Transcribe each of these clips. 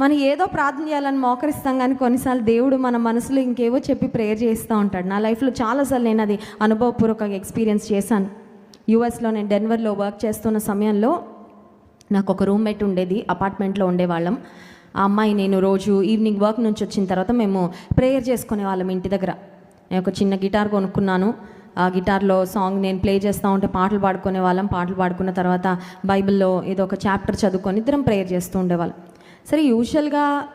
మనం ఏదో ప్రార్థన చేయాలని మోకరిస్తాం కానీ కొన్నిసార్లు దేవుడు మన మనసులో ఇంకేవో చెప్పి ప్రేయర్ చేస్తూ ఉంటాడు. నా లైఫ్లో చాలాసార్లు నేను అది అనుభవపూర్వకంగా ఎక్స్పీరియన్స్ చేశాను. యూఎస్లో నేను డెన్వర్లో వర్క్ చేస్తున్న సమయంలో నాకు ఒక రూమ్మేట్ ఉండేది అపార్ట్మెంట్లో ఉండేవాళ్ళం. ఆ అమ్మాయి నేను రోజు ఈవినింగ్ వర్క్ నుంచి వచ్చిన తర్వాత మేము ప్రేయర్ చేసుకునే వాళ్ళం ఇంటి దగ్గర. నేను ఒక చిన్న గిటార్ కొనుక్కున్నాను. ఆ గిటార్లో సాంగ్ నేను ప్లే చేస్తూ ఉంటే పాటలు పాడుకునే వాళ్ళం. పాటలు పాడుకున్న తర్వాత బైబిల్లో ఏదో ఒక చాప్టర్ చదువుకొని ఇద్దరం ప్రేయర్ చేస్తూ ఉండేవాళ్ళం. సరే యూజువల్గా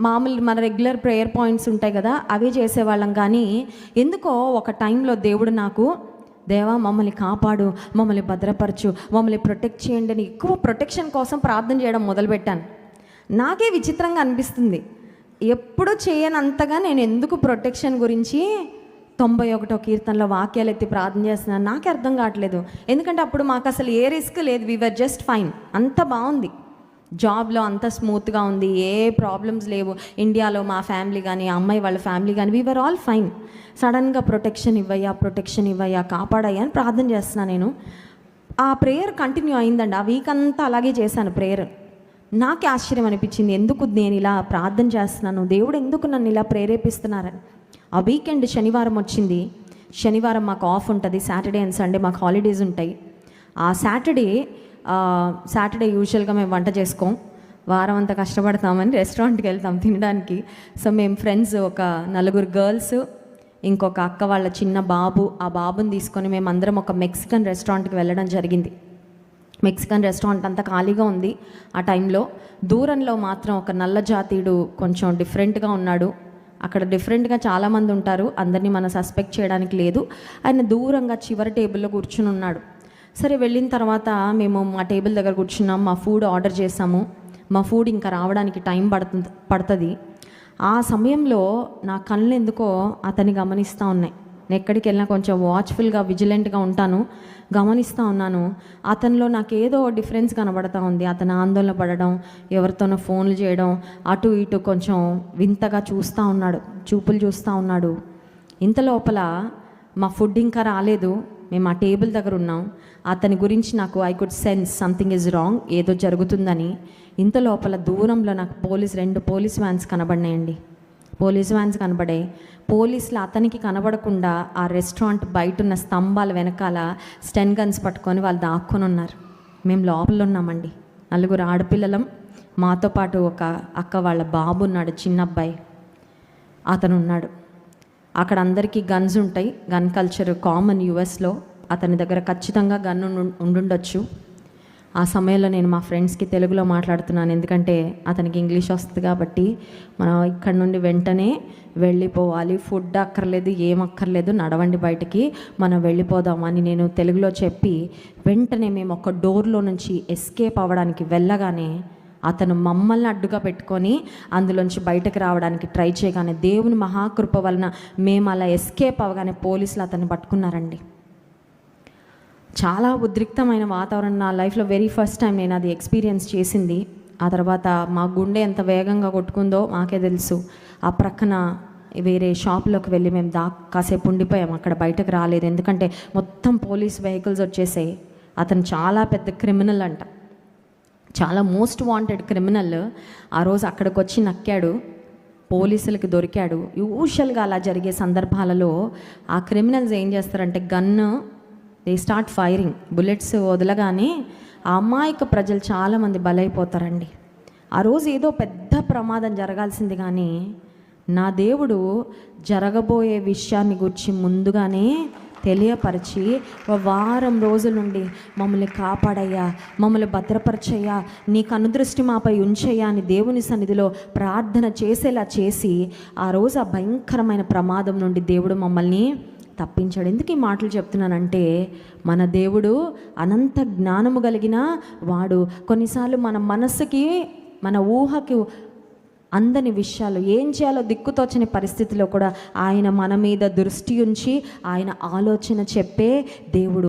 మామూలు మన రెగ్యులర్ ప్రేయర్ పాయింట్స్ ఉంటాయి కదా అవి చేసేవాళ్ళం. కానీ ఎందుకో ఒక టైంలో దేవుడు నాకు దేవా మమ్మల్ని కాపాడు మమ్మల్ని భద్రపరచు మమ్మల్ని ప్రొటెక్ట్ చేయండి అని ఎక్కువ ప్రొటెక్షన్ కోసం ప్రార్థన చేయడం మొదలుపెట్టాను. నాకే విచిత్రంగా అనిపిస్తుంది. ఎప్పుడు చేయనంతగా నేను ఎందుకు ప్రొటెక్షన్ గురించి తొంభై ఒకటో కీర్తనలో వాక్యాలు ఎత్తి ప్రార్థన చేస్తున్నాను నాకే అర్థం కావట్లేదు. ఎందుకంటే అప్పుడు మాకు అసలు ఏ రిస్క్ లేదు. వీఆర్ జస్ట్ ఫైన్ అంత బాగుంది. జాబ్లో అంత స్మూత్గా ఉంది ఏ ప్రాబ్లమ్స్ లేవు. ఇండియాలో మా ఫ్యామిలీ కానీ అమ్మాయి వాళ్ళ ఫ్యామిలీ కానీ వీఆర్ ఆల్ ఫైన్ సడన్గా ప్రొటెక్షన్ ఇవ్వయ్యా ప్రొటెక్షన్ ఇవ్వయ్యా కాపాడయ్యా అని ప్రార్థన చేస్తున్నాను నేను. ఆ ప్రేయర్ కంటిన్యూ అయిందండి. ఆ వీక్ అంతా అలాగే చేశాను ప్రేయర్. నాకే ఆశ్చర్యం అనిపించింది. ఎందుకు నేను ఇలా ప్రార్థన చేస్తున్నాను? దేవుడు ఎందుకు నన్ను ఇలా ప్రేరేపిస్తున్నారని. ఆ వీకెండ్ శనివారం వచ్చింది. శనివారం మాకు ఆఫ్ ఉంటుంది. సాటర్డే అండ్ సండే మాకు హాలిడేస్ ఉంటాయి. ఆ సాటర్డే సాటర్డే యూజువల్గా మేము వంట చేసుకోం. వారం అంతా కష్టపడతామని రెస్టారెంట్కి వెళ్తాం తినడానికి. సో మేము ఫ్రెండ్స్ ఒక నలుగురు గర్ల్స్ ఇంకొక అక్క వాళ్ళ చిన్న బాబు ఆ బాబుని తీసుకొని మేము అందరం ఒక మెక్సికన్ రెస్టారెంట్కి వెళ్ళడం జరిగింది. మెక్సికన్ రెస్టారెంట్ అంతా ఖాళీగా ఉంది ఆ టైంలో దూరంలో మాత్రం ఒక నల్ల జాతీయుడు కొంచెం డిఫరెంట్గా ఉన్నాడు. అక్కడ డిఫరెంట్గా చాలామంది ఉంటారు. అందరినీ మనం సస్పెక్ట్ చేయడానికి లేదు. ఆయన దూరంగా చివరి టేబుల్లో కూర్చుని ఉన్నాడు. సరే వెళ్ళిన తర్వాత మేము మా టేబుల్ దగ్గర కూర్చున్నాం మా ఫుడ్ ఆర్డర్ చేసాము మా ఫుడ్ ఇంకా రావడానికి టైం పడుతుంది పడుతుంది. ఆ సమయంలో నా కళ్ళు ఎందుకో అతన్ని గమనిస్తూ ఉన్నాయి. నేను ఎక్కడికి వెళ్ళినా కొంచెం వాచ్ఫుల్గా విజిలెంట్గా ఉంటాను. గమనిస్తూ ఉన్నాను. అతనిలో నాకు ఏదో డిఫరెన్స్ కనబడతా ఉంది. అతను ఆందోళన పడడం ఎవరితోనో ఫోన్లు చేయడం అటు ఇటు కొంచెం వింతగా చూస్తూ ఉన్నాడు చూపులు చూస్తూ ఉన్నాడు. ఇంత లోపల మా ఫుడ్ ఇంకా రాలేదు. మేము ఆ టేబుల్ దగ్గర ఉన్నాం. అతని గురించి నాకు I could sense something is wrong ఏదో జరుగుతుందని. ఇంత లోపల దూరంలో నాకు పోలీస్ రెండు పోలీస్ వ్యాన్స్ కనబడినాయండి. పోలీస్ వ్యాన్స్ కనబడే. పోలీసులు అతనికి కనబడకుండా ఆ రెస్టారెంట్ బయట ఉన్న స్తంభాల వెనకాల స్టెన్ గన్స్ పట్టుకొని వాళ్ళు దాక్కొని ఉన్నారు. మేము లోపల ఉన్నామండి. నలుగురు ఆడపిల్లలం. మాతో పాటు ఒక అక్క వాళ్ళ బాబు ఉన్నాడు చిన్న అబ్బాయి అతను ఉన్నాడు. అక్కడ అందరికీ గన్స్ ఉంటాయి గన్ కల్చర్ కామన్ యుఎస్లో అతని దగ్గర ఖచ్చితంగా గన్ ఉండు- ఉండుండొచ్చు. ఆ సమయంలో నేను మా ఫ్రెండ్స్కి తెలుగులో మాట్లాడుతున్నాను. ఎందుకంటే అతనికి ఇంగ్లీష్ వస్తుంది కాబట్టి మనం ఇక్కడ నుండి వెంటనే వెళ్ళిపోవాలి. ఫుడ్ అక్కర్లేదు ఏం అక్కర్లేదు నడవండి బయటికి మనం వెళ్ళిపోదామని నేను తెలుగులో చెప్పి వెంటనే మేము ఒక డోర్లో నుంచి ఎస్కేప్ అవ్వడానికి వెళ్ళగానే అతను మమ్మల్ని అడ్డుగా పెట్టుకొని అందులోంచి బయటకు రావడానికి ట్రై చేయగానే దేవుని మహాకృప వలన మేము అలా ఎస్కేప్ అవ్వగానే పోలీసులు అతన్ని పట్టుకున్నారండి. చాలా ఉద్రిక్తమైన వాతావరణం నా లైఫ్లో వెరీ ఫస్ట్ టైం నేను అది ఎక్స్పీరియన్స్ చేసింది. ఆ తర్వాత మా గుండె ఎంత వేగంగా కొట్టుకుందో మాకే తెలుసు. ఆ ప్రక్కన వేరే షాప్లోకి వెళ్ళి మేము దా కాసేపు ఉండిపోయాం. అక్కడ బయటకు రాలేదు. ఎందుకంటే మొత్తం పోలీస్ వెహికల్స్ వచ్చేసాయి. అతను చాలా పెద్ద క్రిమినల్ అంట. చాలా మోస్ట్ వాంటెడ్ క్రిమినల్ ఆ రోజు అక్కడికి వచ్చి నక్కాడు పోలీసులకి దొరికాడు. యూజువల్గా అలా జరిగే సందర్భాలలో ఆ క్రిమినల్స్ ఏం చేస్తారంటే gun they start firing. Bullets వదలగానే ఆ అమాయక ప్రజలు చాలామంది బలైపోతారండి. ఆ రోజు ఏదో పెద్ద ప్రమాదం జరగాల్సింది కానీ నా దేవుడు జరగబోయే విషయాన్ని గురించి ముందుగానే తెలియపరిచి ఒక వారం రోజుల నుండి మమ్మల్ని కాపాడయ్యా మమ్మల్ని భద్రపరచయ్యా నీ కనుదృష్టి మాపై ఉంచయ్యా అని దేవుని సన్నిధిలో ప్రార్థన చేసేలా చేసి ఆ రోజు ఆ భయంకరమైన ప్రమాదం నుండి దేవుడు మమ్మల్ని తప్పించాడు. ఎందుకు ఈ మాటలు చెప్తున్నానంటే మన దేవుడు అనంత జ్ఞానము కలిగిన వాడు. కొన్నిసార్లు మన మనస్సుకి మన ఊహకి అందని విషయాలు ఏం చేయాలో దిక్కుతోచని పరిస్థితిలో కూడా ఆయన మన మీద దృష్టి ఉంచి ఆయన ఆలోచన చెప్పే దేవుడు